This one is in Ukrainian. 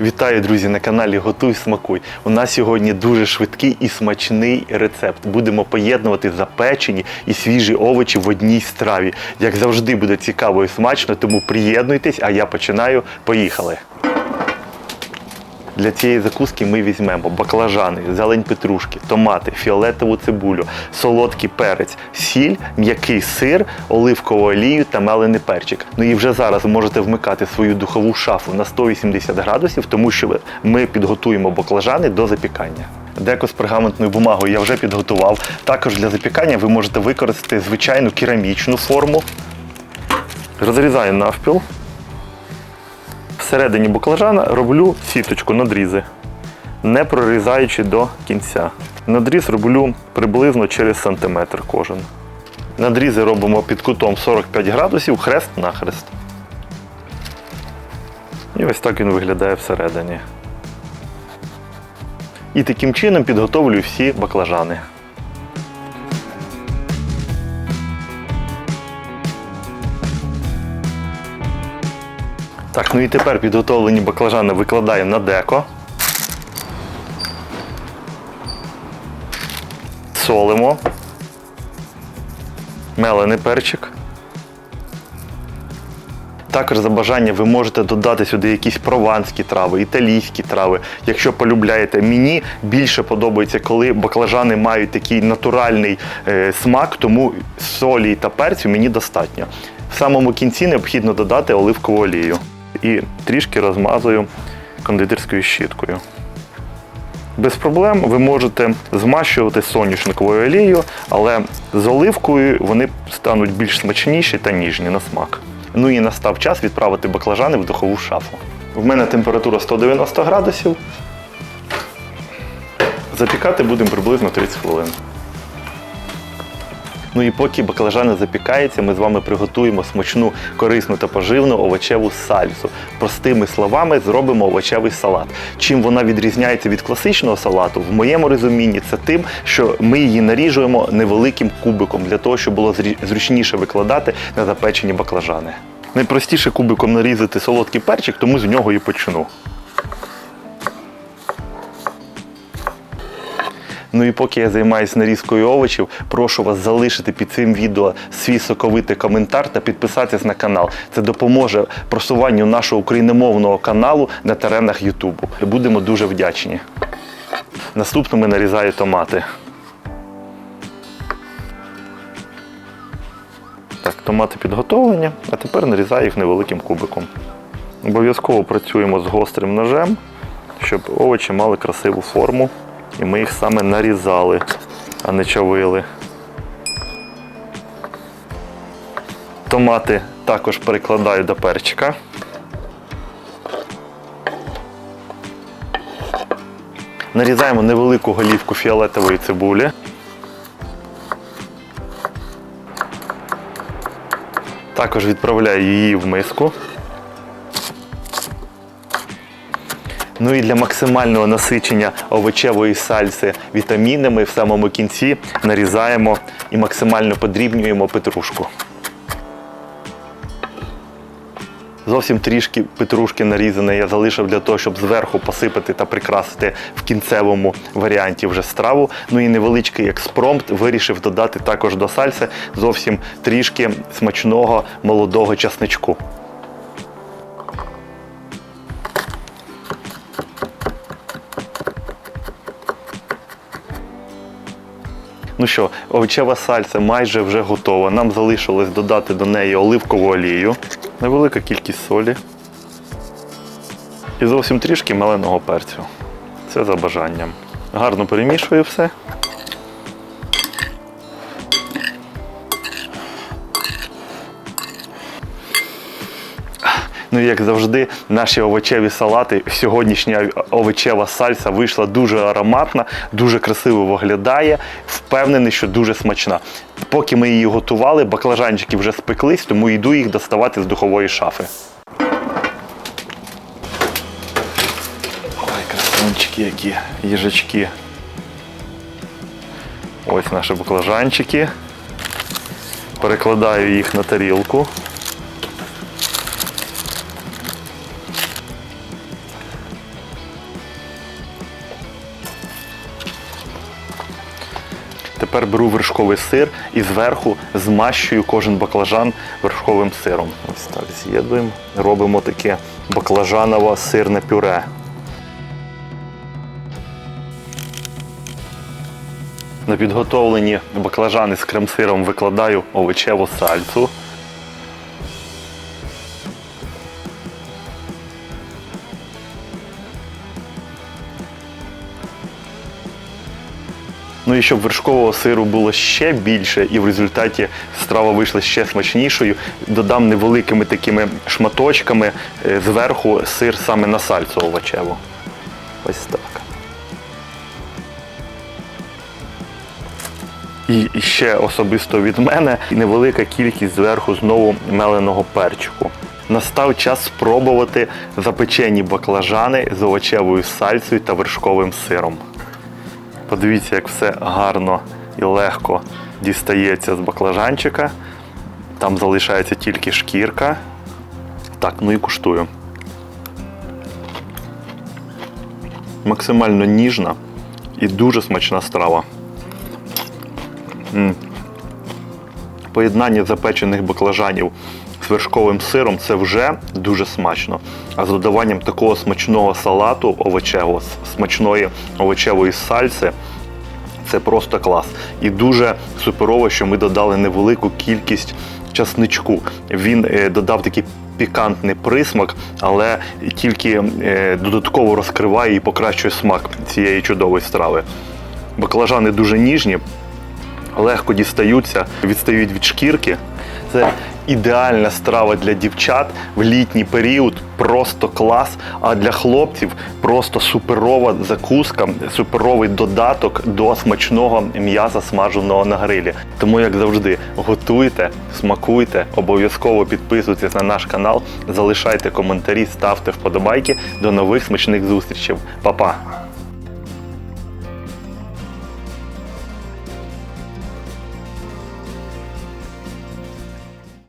Вітаю, друзі, на каналі Готуй Смакуй. У нас сьогодні дуже швидкий і смачний рецепт. Будемо поєднувати запечені і свіжі овочі в одній страві. Як завжди буде цікаво і смачно, тому приєднуйтесь, а я починаю. Поїхали! Для цієї закуски ми візьмемо баклажани, зелень петрушки, томати, фіолетову цибулю, солодкий перець, сіль, м'який сир, оливкову олію та мелений перчик. Ну і вже зараз можете вмикати свою духову шафу на 180 градусів, тому що ми підготуємо баклажани до запікання. Деко з пергаментною бумагою я вже підготував. Також для запікання ви можете використати звичайну керамічну форму. Розрізаю навпіл. Всередині баклажана роблю сіточку, надрізи, не прорізаючи до кінця. Надріз роблю приблизно через сантиметр кожен. Надрізи робимо під кутом 45 градусів, хрест на хрест. І ось так він виглядає всередині. І таким чином підготовлюю всі баклажани. Так, ну і тепер підготовлені баклажани викладаємо на деко. Солимо. Мелений перчик. Також за бажання ви можете додати сюди якісь прованські трави, італійські трави. Якщо полюбляєте, мені більше подобається, коли баклажани мають такий натуральний е, смак, тому солі та перцю мені достатньо. В самому кінці необхідно додати оливкову олію. І трішки розмазую кондитерською щіткою. Без проблем ви можете змащувати соняшниковою олією, але з оливкою вони стануть більш смачніші та ніжні на смак. Ну і настав час відправити баклажани в духову шафу. В мене температура 190 градусів. Запікати будемо приблизно 30 хвилин. Ну і поки баклажани запікаються, ми з вами приготуємо смачну, корисну та поживну овочеву сальсу. Простими словами, зробимо овочевий салат. Чим вона відрізняється від класичного салату, в моєму розумінні, це тим, що ми її наріжуємо невеликим кубиком для того, щоб було зручніше викладати на запечені баклажани. Найпростіше кубиком нарізати солодкий перчик, тому з нього і почну. Ну і поки я займаюся нарізкою овочів, прошу вас залишити під цим відео свій соковитий коментар та підписатись на канал. Це допоможе просуванню нашого україномовного каналу на теренах Ютубу. Будемо дуже вдячні. Наступними нарізаю томати. Так, томати підготовлені, а тепер нарізаю їх невеликим кубиком. Обов'язково працюємо з гострим ножем, щоб овочі мали красиву форму. І ми їх саме нарізали, а не чавили. Томати також перекладаю до перчика. Нарізаємо невелику голівку фіолетової цибулі. Також відправляю її в миску. Ну і для максимального насичення овочевої сальси вітамінами в самому кінці нарізаємо і максимально подрібнюємо петрушку. Зовсім трішки петрушки нарізаної я залишив для того, щоб зверху посипати та прикрасити в кінцевому варіанті вже страву. Ну і невеличкий експромт вирішив додати також до сальси зовсім трішки смачного молодого часничку. Ну що, овочева сальса майже вже готова. Нам залишилось додати до неї оливкову олію, невелика кількість солі і зовсім трішки меленого перцю. Це за бажанням. Гарно перемішую все. Ну, і як завжди, наші овочеві салати, сьогоднішня овочева сальса вийшла дуже ароматна, дуже красиво виглядає. Впевнений, що дуже смачна. Поки ми її готували, баклажанчики вже спеклись, тому йду їх доставати з духової шафи. Ой, красунчики які, їжачки. Ось наші баклажанчики. Перекладаю їх на тарілку. Тепер беру вершковий сир і зверху змащую кожен баклажан вершковим сиром. Ось так з'єднуємо. Робимо таке баклажанове сирне пюре. На підготовлені баклажани з крем-сиром викладаю овочеву сальцу. Ну і щоб вершкового сиру було ще більше, і в результаті страва вийшла ще смачнішою, додам невеликими такими шматочками е, зверху сир саме на сальцу овочеву. Ось так. І і ще особисто від мене невелика кількість зверху знову меленого перчику. Настав час спробувати запечені баклажани з овочевою сальцею та вершковим сиром. Подивіться, як все гарно і легко дістається з баклажанчика. Там залишається тільки шкірка. Так, ну і куштую. Максимально ніжна і дуже смачна страва. М. Поєднання запечених баклажанів вершковим сиром це вже дуже смачно. А з додаванням такого смачного салату овочевого, смачної овочевої сальси, це просто клас. І дуже суперово, що ми додали невелику кількість часничку. Він е, додав такий пікантний присмак, але тільки е, додатково розкриває і покращує смак цієї чудової страви. Баклажани дуже ніжні, легко дістаються, відстають від шкірки. Це ідеальна страва для дівчат в літній період, просто клас. А для хлопців просто суперова закуска, суперовий додаток до смачного м'яса смаженого на грилі. Тому, як завжди, готуйте, смакуйте, обов'язково підписуйтесь на наш канал, залишайте коментарі, ставте вподобайки. До нових смачних зустрічей. Па-па!